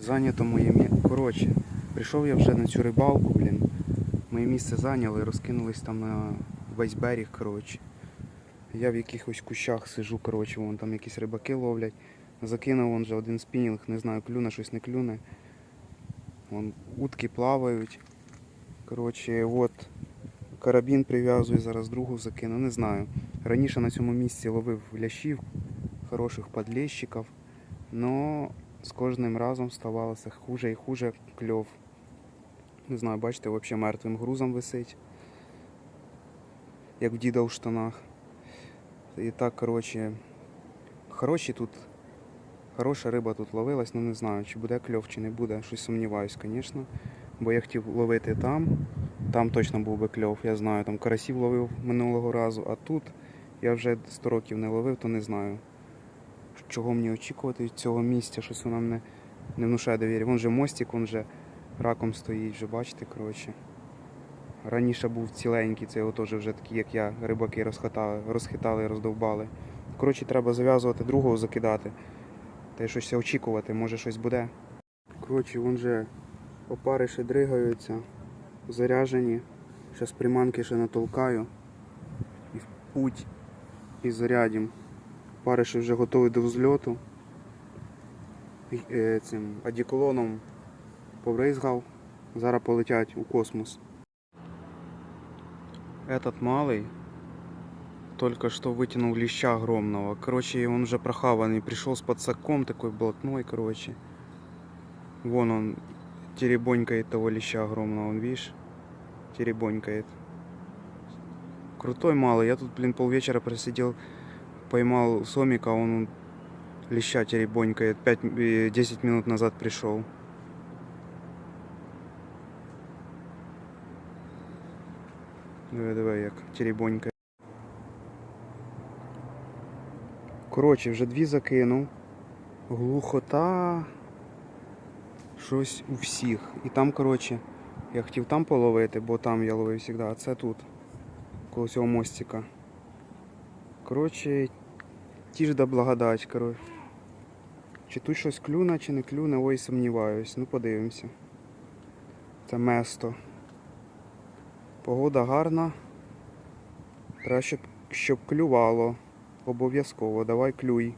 Зайнято моє місце. Коротше, прийшов я вже на цю рибалку, блін. Моє місце зайняли, розкинулись там на весь берег, коротше. Я в якихось кущах сижу, коротше, вон там якісь рибаки ловлять. Закинув вон же один спінінг, не знаю, клюне, щось не клюне. Вон утки плавають. Коротше, от карабін прив'язую, зараз другу закину, не знаю. Раніше на цьому місці ловив лящів, хороших подлещиків, но з кожним разом ставалося хуже і хуже кльов. Не знаю, бачите, взагалі мертвим грузом висить, як в діда в штанах. І так, коротше, хороші тут, хороша риба тут ловилась, ну не знаю, чи буде кльов, чи не буде. Щось сумніваюсь, звісно. Бо я хотів ловити там, там точно був би кльов, я знаю, там карасів ловив минулого разу, а тут я вже 100 років не ловив, то не знаю. Чого мені очікувати від цього місця, щось воно мене не внушає довір'я. Вон же мостик, вон же раком стоїть, вже бачите, коротше. Раніше був ціленький, це його теж вже такі, як я, рибаки розхитали, розхитали, роздовбали. Коротше, треба зав'язувати другого закидати. Та й щось очікувати, може щось буде. Коротше, вон же опариші дригаються, заряжені. Зараз приманки ще натолкаю. І в путь і зарядім. Париші вже готові до взльоту. І, е, Цим одеколоном побризгав. Зараз полетять у космос. Этот малый только что вытянул леща огромного. Короче, он уже прохаванный. Пришел с подсаком такой блатной, короче. Вон он теребонькает того леща огромного. Он, видишь? Теребонькает. Крутой малый. Я тут, блин, полвечера просидел, поймал сомика, он леща теребонькает. 5, 10 минут назад пришел. Давай, давай, як теребонька. Коротше, вже дві закинув. Глухота. Щось у всіх. І там, коротше, я хотів там половити, бо там я ловив завжди, а це тут. Коло цього мостика. Коротше, ті ж да благодать, коротше. Чи тут щось клюне, чи не клюне, ой, сумніваюсь. Ну подивимося. Це место. Погода гарна. Треба, щоб, щоб клювало. Обов'язково. Давай клюй.